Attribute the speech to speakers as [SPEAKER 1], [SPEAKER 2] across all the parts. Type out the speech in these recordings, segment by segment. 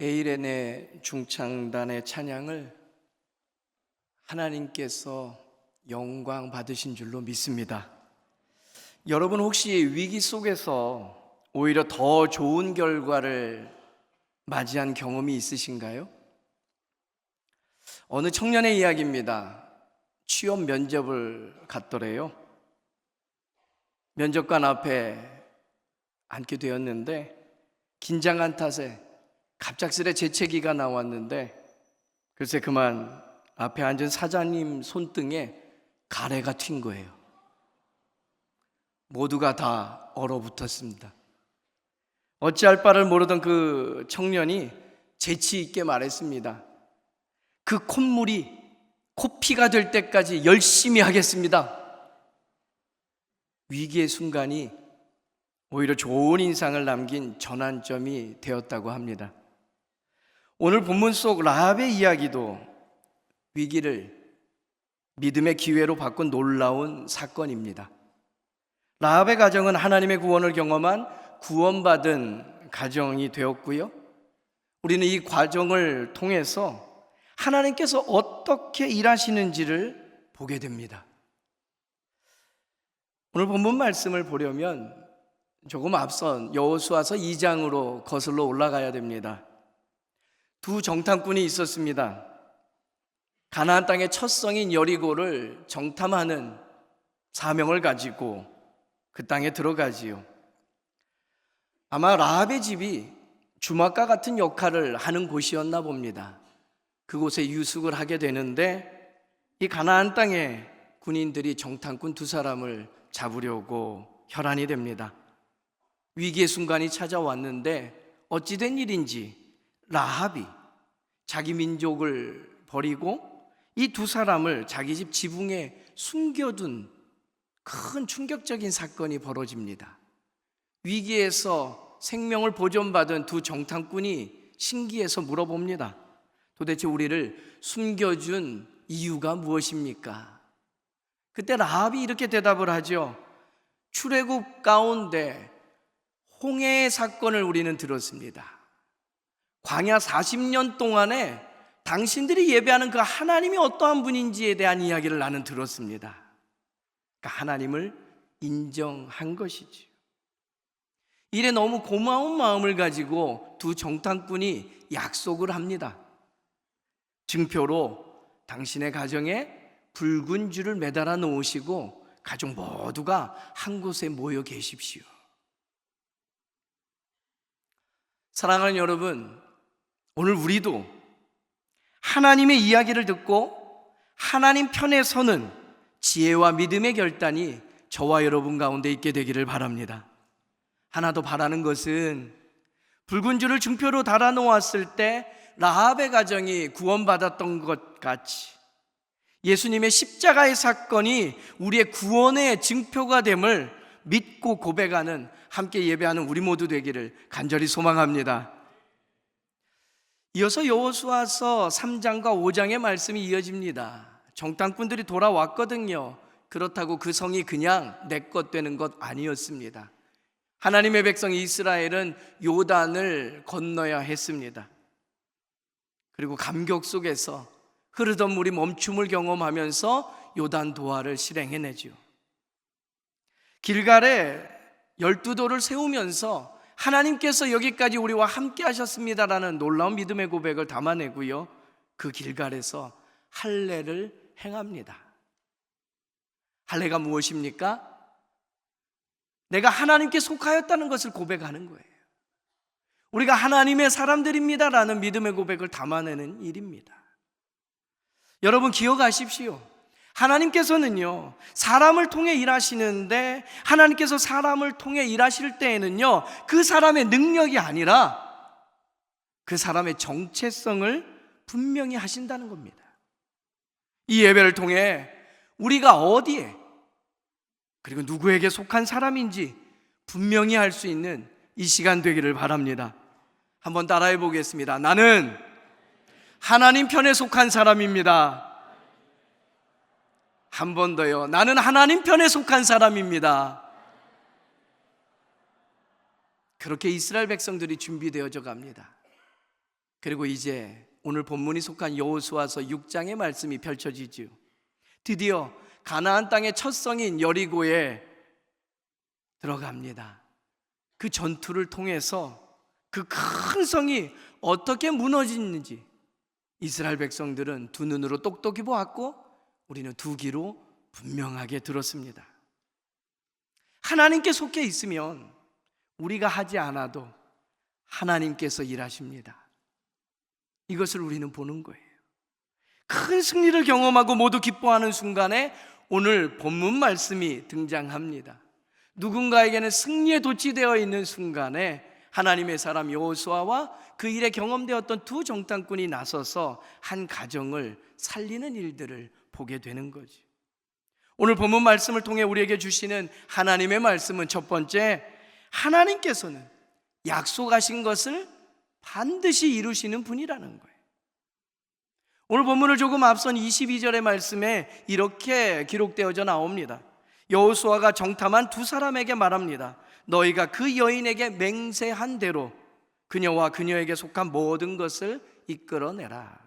[SPEAKER 1] 에이렌의 중창단의 찬양을 하나님께서 영광 받으신 줄로 믿습니다. 여러분 혹시 위기 속에서 오히려 더 좋은 결과를 맞이한 경험이 있으신가요? 어느 청년의 이야기입니다. 취업 면접을 갔더래요. 면접관 앞에 앉게 되었는데 긴장한 탓에 갑작스레 재채기가 나왔는데 글쎄 그만 앞에 앉은 사장님 손등에 가래가 튄 거예요. 모두가 다 얼어붙었습니다. 어찌할 바를 모르던 그 청년이 재치 있게 말했습니다. 그 콧물이 코피가 될 때까지 열심히 하겠습니다. 위기의 순간이 오히려 좋은 인상을 남긴 전환점이 되었다고 합니다. 오늘 본문 속 라합의 이야기도 위기를 믿음의 기회로 바꾼 놀라운 사건입니다. 라합의 가정은 하나님의 구원을 경험한 구원받은 가정이 되었고요. 우리는 이 과정을 통해서 하나님께서 어떻게 일하시는지를 보게 됩니다. 오늘 본문 말씀을 보려면 조금 앞선 여호수아서 2장으로 거슬러 올라가야 됩니다. 두 정탐꾼이 있었습니다. 가나안 땅의 첫 성인 여리고를 정탐하는 사명을 가지고 그 땅에 들어가지요. 아마 라합의 집이 주막과 같은 역할을 하는 곳이었나 봅니다. 그곳에 유숙을 하게 되는데 이 가나안 땅에 군인들이 정탐꾼 두 사람을 잡으려고 혈안이 됩니다. 위기의 순간이 찾아왔는데 어찌된 일인지 라합이 자기 민족을 버리고 이 두 사람을 자기 집 지붕에 숨겨둔 큰 충격적인 사건이 벌어집니다. 위기에서 생명을 보존받은 두 정탐꾼이 신기해서 물어봅니다. 도대체 우리를 숨겨준 이유가 무엇입니까? 그때 라합이 이렇게 대답을 하죠. 출애굽 가운데 홍해의 사건을 우리는 들었습니다. 광야 40년 동안에 당신들이 예배하는 그 하나님이 어떠한 분인지에 대한 이야기를 나는 들었습니다. 그러니까 하나님을 인정한 것이죠. 이래 너무 고마운 마음을 가지고 두 정탐꾼이 약속을 합니다. 증표로 당신의 가정에 붉은 줄을 매달아 놓으시고 가족 모두가 한 곳에 모여 계십시오. 사랑하는 여러분, 오늘 우리도 하나님의 이야기를 듣고 하나님 편에 서는 지혜와 믿음의 결단이 저와 여러분 가운데 있게 되기를 바랍니다. 하나 더 바라는 것은 붉은 줄을 증표로 달아 놓았을 때 라합의 가정이 구원받았던 것 같이 예수님의 십자가의 사건이 우리의 구원의 증표가 됨을 믿고 고백하는 함께 예배하는 우리 모두 되기를 간절히 소망합니다. 이어서 여호수아서 3장과 5장의 말씀이 이어집니다. 정탐꾼들이 돌아왔거든요. 그렇다고 그 성이 그냥 내 것 되는 것 아니었습니다. 하나님의 백성 이스라엘은 요단을 건너야 했습니다. 그리고 감격 속에서 흐르던 물이 멈춤을 경험하면서 요단 도하를 실행해내죠. 길갈에 열두 돌을 세우면서 하나님께서 여기까지 우리와 함께 하셨습니다라는 놀라운 믿음의 고백을 담아내고요. 그 길갈에서 할례를 행합니다. 할례가 무엇입니까? 내가 하나님께 속하였다는 것을 고백하는 거예요. 우리가 하나님의 사람들입니다라는 믿음의 고백을 담아내는 일입니다. 여러분 기억하십시오. 하나님께서는요, 사람을 통해 일하시는데, 하나님께서 사람을 통해 일하실 때에는요, 그 사람의 능력이 아니라 그 사람의 정체성을 분명히 하신다는 겁니다. 이 예배를 통해 우리가 어디에, 그리고 누구에게 속한 사람인지 분명히 할 수 있는 이 시간 되기를 바랍니다. 한번 따라해 보겠습니다. 나는 하나님 편에 속한 사람입니다. 한 번 더요. 나는 하나님 편에 속한 사람입니다. 그렇게 이스라엘 백성들이 준비되어져 갑니다. 그리고 이제 오늘 본문이 속한 여호수아서 6장의 말씀이 펼쳐지지요. 드디어 가나안 땅의 첫 성인 여리고에 들어갑니다. 그 전투를 통해서 그 큰 성이 어떻게 무너지는지 이스라엘 백성들은 두 눈으로 똑똑히 보았고 우리는 두 귀로 분명하게 들었습니다. 하나님께 속해 있으면 우리가 하지 않아도 하나님께서 일하십니다. 이것을 우리는 보는 거예요. 큰 승리를 경험하고 모두 기뻐하는 순간에 오늘 본문 말씀이 등장합니다. 누군가에게는 승리에 도취되어 있는 순간에 하나님의 사람 여호수아와 그 일에 경험되었던 두 정탐꾼이 나서서 한 가정을 살리는 일들을 보게 되는 거죠. 오늘 본문 말씀을 통해 우리에게 주시는 하나님의 말씀은 첫 번째 하나님께서는 약속하신 것을 반드시 이루시는 분이라는 거예요. 오늘 본문을 조금 앞선 22절의 말씀에 이렇게 기록되어져 나옵니다. 여호수아가 정탐한 두 사람에게 말합니다. 너희가 그 여인에게 맹세한 대로 그녀와 그녀에게 속한 모든 것을 이끌어내라.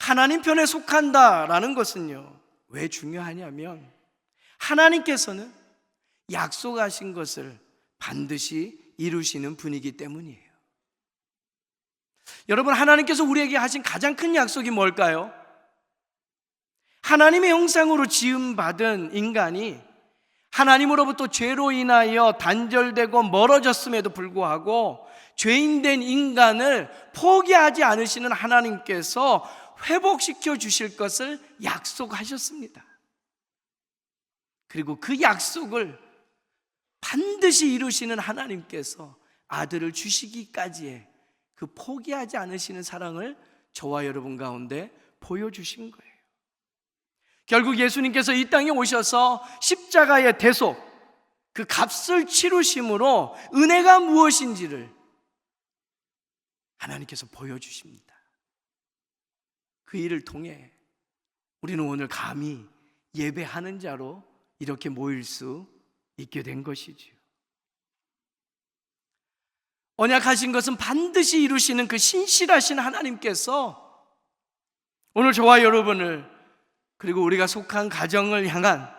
[SPEAKER 1] 하나님 편에 속한다라는 것은요. 왜 중요하냐면 하나님께서는 약속하신 것을 반드시 이루시는 분이기 때문이에요. 여러분, 하나님께서 우리에게 하신 가장 큰 약속이 뭘까요? 하나님의 형상으로 지음받은 인간이 하나님으로부터 죄로 인하여 단절되고 멀어졌음에도 불구하고 죄인된 인간을 포기하지 않으시는 하나님께서 회복시켜 주실 것을 약속하셨습니다. 그리고 그 약속을 반드시 이루시는 하나님께서 아들을 주시기까지의 그 포기하지 않으시는 사랑을 저와 여러분 가운데 보여주신 거예요. 결국 예수님께서 이 땅에 오셔서 십자가의 대속, 그 값을 치르심으로 은혜가 무엇인지를 하나님께서 보여주십니다. 그 일을 통해 우리는 오늘 감히 예배하는 자로 이렇게 모일 수 있게 된 것이지요. 언약하신 것은 반드시 이루시는 그 신실하신 하나님께서 오늘 저와 여러분을 그리고 우리가 속한 가정을 향한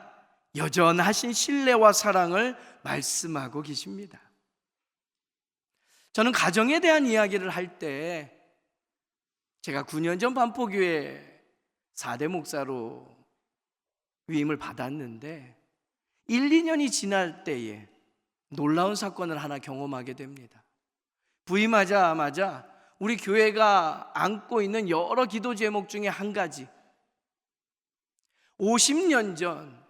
[SPEAKER 1] 여전하신 신뢰와 사랑을 말씀하고 계십니다. 저는 가정에 대한 이야기를 할 때 제가 9년 전 반포교회 4대 목사로 위임을 받았는데 1, 2년이 지날 때에 놀라운 사건을 하나 경험하게 됩니다. 부임하자마자 우리 교회가 안고 있는 여러 기도 제목 중에 한 가지 50년 전,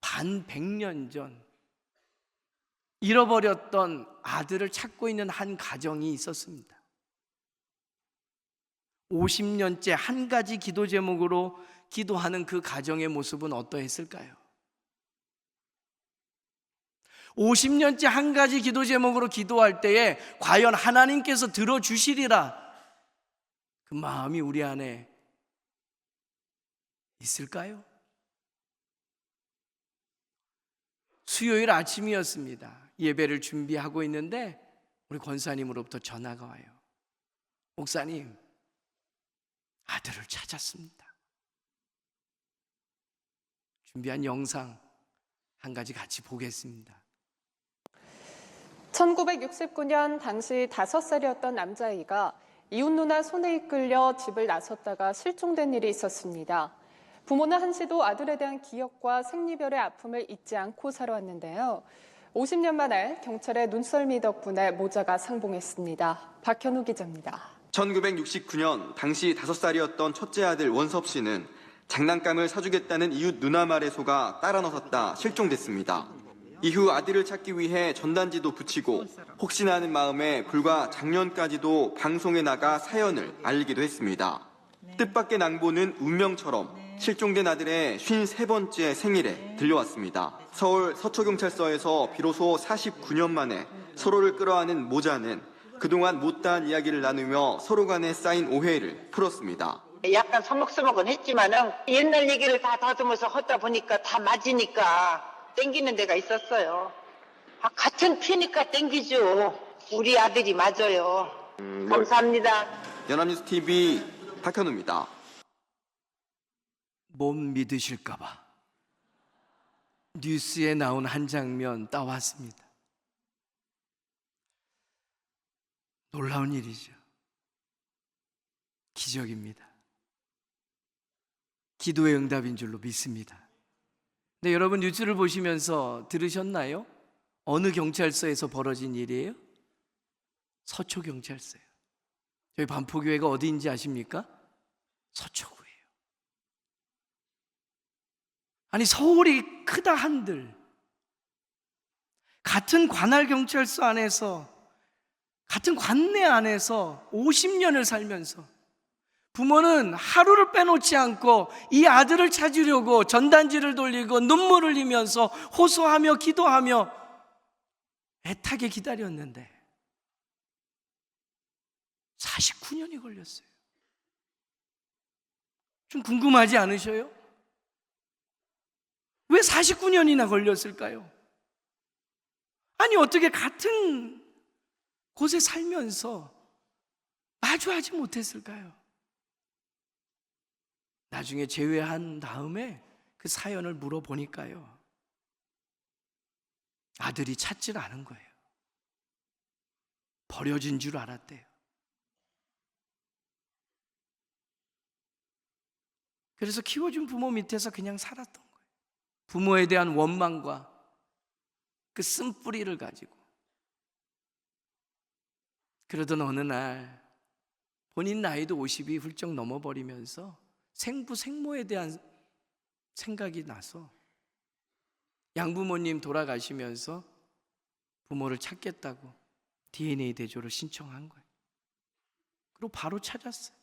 [SPEAKER 1] 반 100년 전 잃어버렸던 아들을 찾고 있는 한 가정이 있었습니다. 50년째 한 가지 기도 제목으로 기도하는 그 가정의 모습은 어떠했을까요? 50년째 한 가지 기도 제목으로 기도할 때에 과연 하나님께서 들어주시리라 그 마음이 우리 안에 있을까요? 수요일 아침이었습니다. 예배를 준비하고 있는데 우리 권사님으로부터 전화가 와요. 목사님, 아들을 찾았습니다. 준비한 영상 한 가지 같이 보겠습니다.
[SPEAKER 2] 1969년 당시 5살이었던 남자아이가 이웃 누나 손에 이끌려 집을 나섰다가 실종된 일이 있었습니다. 부모는 한시도 아들에 대한 기억과 생리별의 아픔을 잊지 않고 살아왔는데요. 50년 만에 경찰의 눈썰미 덕분에 모자가 상봉했습니다. 박현우 기자입니다.
[SPEAKER 3] 1969년 당시 5살이었던 첫째 아들 원섭 씨는 장난감을 사주겠다는 이웃 누나 말에 속아 따라 나섰다 실종됐습니다. 이후 아들을 찾기 위해 전단지도 붙이고 혹시나 하는 마음에 불과 작년까지도 방송에 나가 사연을 알리기도 했습니다. 뜻밖의 낭보는 운명처럼 실종된 아들의 53번째 생일에 들려왔습니다. 서울 서초경찰서에서 비로소 49년 만에 서로를 끌어안은 모자는 그동안 못다한 이야기를 나누며 서로 간에 쌓인 오해를 풀었습니다.
[SPEAKER 4] 약간 서먹서먹은 했지만은 옛날 얘기를 다 다듬어서 하다 보니까 다 맞으니까 땡기는 데가 있었어요. 아, 같은 피니까 땡기죠. 우리 아들이 맞아요. 감사합니다.
[SPEAKER 3] 연합뉴스 TV 박현우입니다.
[SPEAKER 1] 못 믿으실까봐 뉴스에 나온 한 장면 따왔습니다. 놀라운 일이죠. 기적입니다. 기도의 응답인 줄로 믿습니다. 근데 여러분 뉴스를 보시면서 들으셨나요? 어느 경찰서에서 벌어진 일이에요? 서초 경찰서예요. 저희 반포교회가 어디인지 아십니까? 서초구예요. 아니 서울이 크다 한들 같은 관할 경찰서 안에서 같은 관내 안에서 50년을 살면서 부모는 하루를 빼놓지 않고 이 아들을 찾으려고 전단지를 돌리고 눈물을 흘리면서 호소하며 기도하며 애타게 기다렸는데 49년이 걸렸어요. 좀 궁금하지 않으셔요? 왜 49년이나 걸렸을까요? 아니, 어떻게 같은 곳에 살면서 마주하지 못했을까요? 나중에 제외한 다음에 그 사연을 물어보니까요. 아들이 찾질 않은 거예요. 버려진 줄 알았대요. 그래서 키워준 부모 밑에서 그냥 살았던 거예요. 부모에 대한 원망과 그 쓴뿌리를 가지고. 그러던 어느 날 본인 나이도 50이 훌쩍 넘어버리면서 생부 생모에 대한 생각이 나서 양부모님 돌아가시면서 부모를 찾겠다고 DNA 대조를 신청한 거예요. 그리고 바로 찾았어요.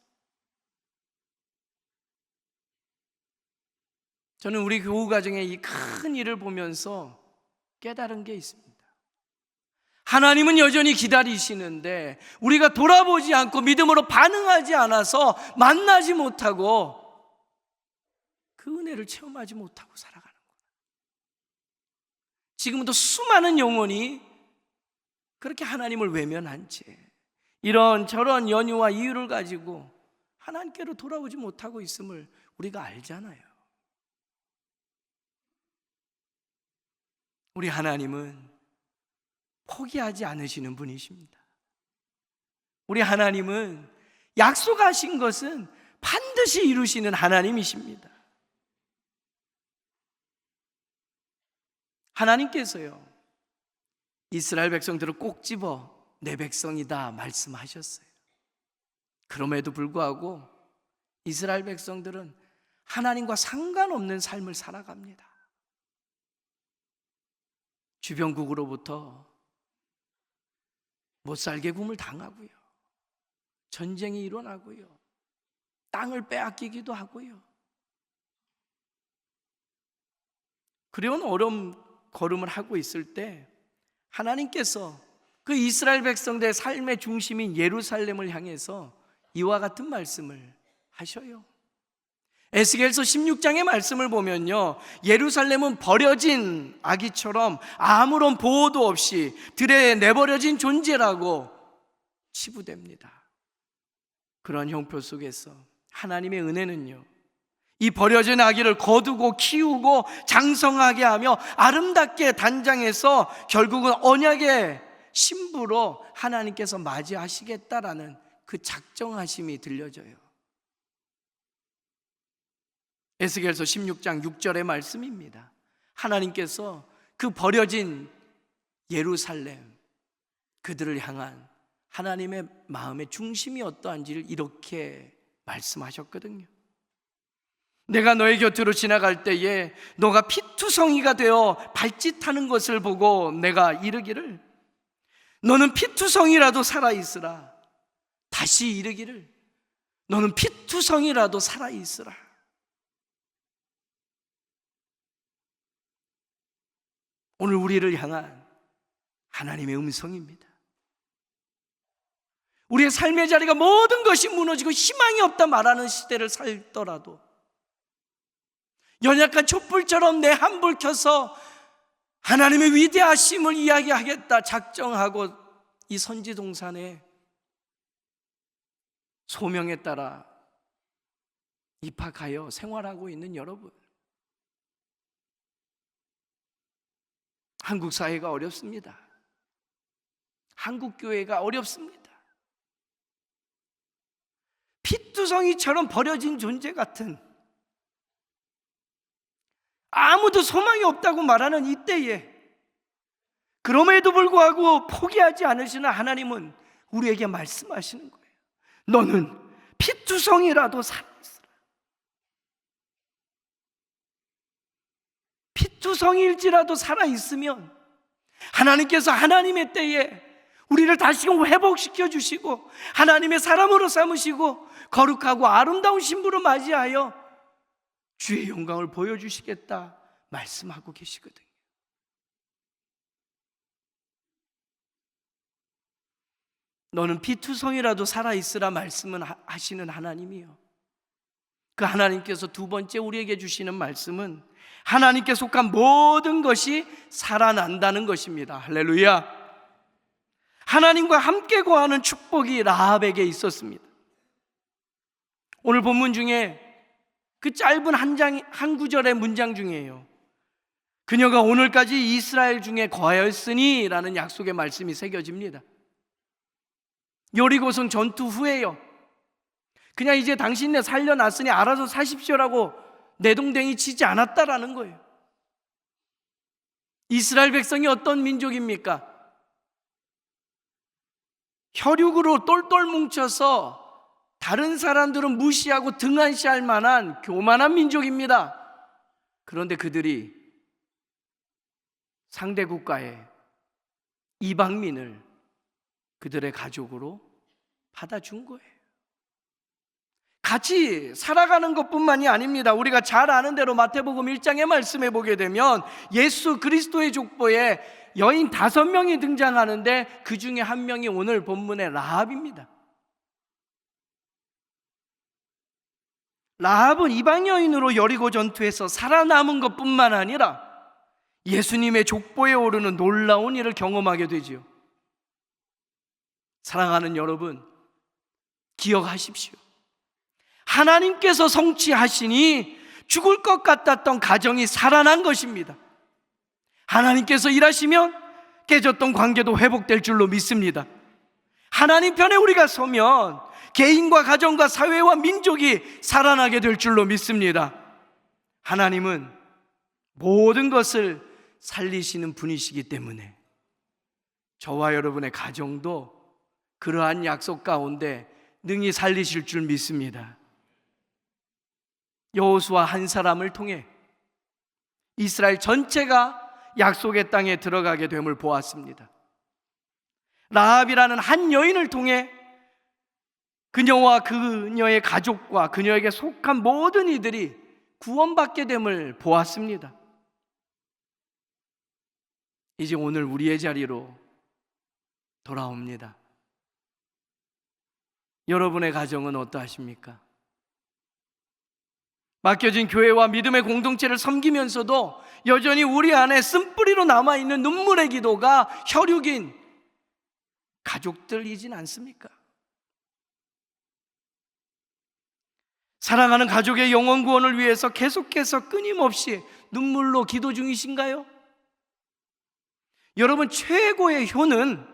[SPEAKER 1] 저는 우리 교우 가정의 이 큰 일을 보면서 깨달은 게 있습니다. 하나님은 여전히 기다리시는데 우리가 돌아보지 않고 믿음으로 반응하지 않아서 만나지 못하고 그 은혜를 체험하지 못하고 살아가는 거예요. 지금도 수많은 영혼이 그렇게 하나님을 외면한 채 이런 저런 연유와 이유를 가지고 하나님께로 돌아오지 못하고 있음을 우리가 알잖아요. 우리 하나님은 포기하지 않으시는 분이십니다. 우리 하나님은 약속하신 것은 반드시 이루시는 하나님이십니다. 하나님께서요, 이스라엘 백성들을 꼭 집어 내 백성이다 말씀하셨어요. 그럼에도 불구하고 이스라엘 백성들은 하나님과 상관없는 삶을 살아갑니다. 주변국으로부터 못살게 굼을 당하고요. 전쟁이 일어나고요. 땅을 빼앗기기도 하고요. 그래온 어려움 걸음을 하고 있을 때 하나님께서 그 이스라엘 백성들의 삶의 중심인 예루살렘을 향해서 이와 같은 말씀을 하셔요. 에스겔서 16장의 말씀을 보면요. 예루살렘은 버려진 아기처럼 아무런 보호도 없이 들에 내버려진 존재라고 치부됩니다. 그런 형표 속에서 하나님의 은혜는요. 이 버려진 아기를 거두고 키우고 장성하게 하며 아름답게 단장해서 결국은 언약의 신부로 하나님께서 맞이하시겠다라는 그 작정하심이 들려져요. 에스겔서 16장 6절의 말씀입니다. 하나님께서 그 버려진 예루살렘 그들을 향한 하나님의 마음의 중심이 어떠한지를 이렇게 말씀하셨거든요. 내가 너의 곁으로 지나갈 때에 너가 피투성이가 되어 발짓하는 것을 보고 내가 이르기를 너는 피투성이라도 살아있으라. 다시 이르기를 너는 피투성이라도 살아있으라. 오늘 우리를 향한 하나님의 음성입니다. 우리의 삶의 자리가 모든 것이 무너지고 희망이 없다 말하는 시대를 살더라도 연약한 촛불처럼 내 한불 켜서 하나님의 위대하심을 이야기하겠다 작정하고 이 선지 동산에 소명에 따라 입학하여 생활하고 있는 여러분. 한국 사회가 어렵습니다. 한국 교회가 어렵습니다. 피투성이처럼 버려진 존재 같은 아무도 소망이 없다고 말하는 이때에 그럼에도 불구하고 포기하지 않으시는 하나님은 우리에게 말씀하시는 거예요. 너는 피투성이라도 살아있어라. 피투성일지라도 살아있으면 하나님께서 하나님의 때에 우리를 다시금 회복시켜 주시고 하나님의 사람으로 삼으시고 거룩하고 아름다운 신부로 맞이하여 주의 영광을 보여주시겠다 말씀하고 계시거든요. 너는 피투성이라도 살아있으라 말씀은 하- 하시는 하나님이요. 그 하나님께서 두 번째 우리에게 주시는 말씀은 하나님께 속한 모든 것이 살아난다는 것입니다. 할렐루야. 하나님과 함께 거하는 축복이 라합에게 있었습니다. 오늘 본문 중에 그 짧은 한 장, 한 구절의 문장 중이에요. 그녀가 오늘까지 이스라엘 중에 거하였으니 라는 약속의 말씀이 새겨집니다. 요리고성 전투 후에요. 그냥 이제 당신네 살려놨으니 알아서 사십시오라고 내동댕이 치지 않았다라는 거예요. 이스라엘 백성이 어떤 민족입니까? 혈육으로 똘똘 뭉쳐서 다른 사람들은 무시하고 등한시할 만한 교만한 민족입니다. 그런데 그들이 상대 국가의 이방민을 그들의 가족으로 받아준 거예요. 같이 살아가는 것뿐만이 아닙니다. 우리가 잘 아는 대로 마태복음 1장의 말씀에 보게 되면 예수 그리스도의 족보에 여인 다섯 명이 등장하는데 그 중에 한 명이 오늘 본문의 라합입니다. 라합은 이방 여인으로 여리고 전투에서 살아남은 것뿐만 아니라 예수님의 족보에 오르는 놀라운 일을 경험하게 되지요. 사랑하는 여러분, 기억하십시오. 하나님께서 성취하시니 죽을 것 같았던 가정이 살아난 것입니다. 하나님께서 일하시면 깨졌던 관계도 회복될 줄로 믿습니다. 하나님 편에 우리가 서면 개인과 가정과 사회와 민족이 살아나게 될 줄로 믿습니다. 하나님은 모든 것을 살리시는 분이시기 때문에 저와 여러분의 가정도 그러한 약속 가운데 능히 살리실 줄 믿습니다. 여호수아 한 사람을 통해 이스라엘 전체가 약속의 땅에 들어가게 됨을 보았습니다. 라합이라는 한 여인을 통해 그녀와 그녀의 가족과 그녀에게 속한 모든 이들이 구원받게 됨을 보았습니다. 이제 오늘 우리의 자리로 돌아옵니다. 여러분의 가정은 어떠하십니까? 맡겨진 교회와 믿음의 공동체를 섬기면서도 여전히 우리 안에 쓴뿌리로 남아있는 눈물의 기도가 혈육인 가족들이진 않습니까? 사랑하는 가족의 영원 구원을 위해서 계속해서 끊임없이 눈물로 기도 중이신가요? 여러분, 최고의 효는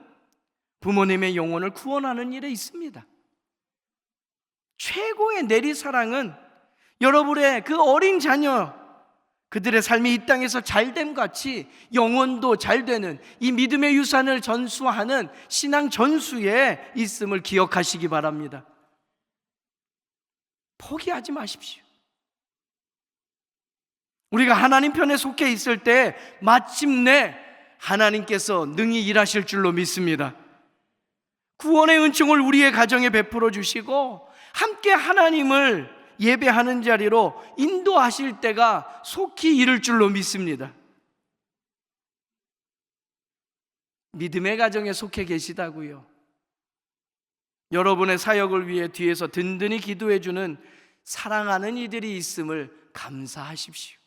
[SPEAKER 1] 부모님의 영혼을 구원하는 일에 있습니다. 최고의 내리사랑은 여러분의 그 어린 자녀, 그들의 삶이 이 땅에서 잘됨 같이 영혼도 잘 되는 이 믿음의 유산을 전수하는 신앙 전수에 있음을 기억하시기 바랍니다. 포기하지 마십시오. 우리가 하나님 편에 속해 있을 때 마침내 하나님께서 능히 일하실 줄로 믿습니다. 구원의 은총을 우리의 가정에 베풀어 주시고 함께 하나님을 예배하는 자리로 인도하실 때가 속히 이를 줄로 믿습니다. 믿음의 가정에 속해 계시다고요. 여러분의 사역을 위해 뒤에서 든든히 기도해 주는 사랑하는 이들이 있음을 감사하십시오.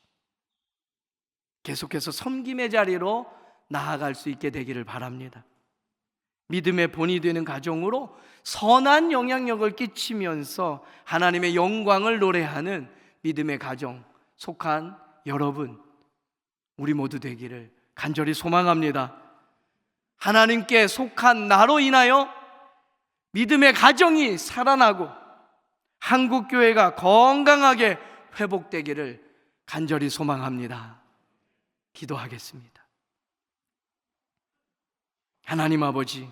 [SPEAKER 1] 계속해서 섬김의 자리로 나아갈 수 있게 되기를 바랍니다. 믿음의 본이 되는 가정으로 선한 영향력을 끼치면서 하나님의 영광을 노래하는 믿음의 가정 속한 여러분, 우리 모두 되기를 간절히 소망합니다. 하나님께 속한 나로 인하여 믿음의 가정이 살아나고 한국 교회가 건강하게 회복되기를 간절히 소망합니다. 기도하겠습니다. 하나님 아버지,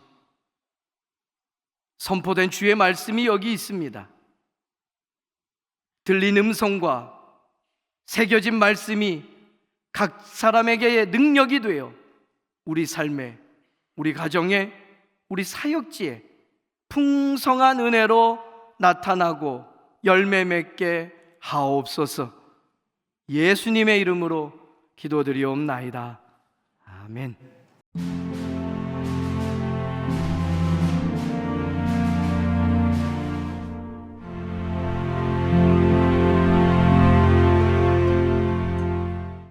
[SPEAKER 1] 선포된 주의 말씀이 여기 있습니다. 들린 음성과 새겨진 말씀이 각 사람에게의 능력이 되어 우리 삶에, 우리 가정에, 우리 사역지에 풍성한 은혜로 나타나고 열매 맺게 하옵소서. 예수님의 이름으로 기도드리옵나이다. 아멘.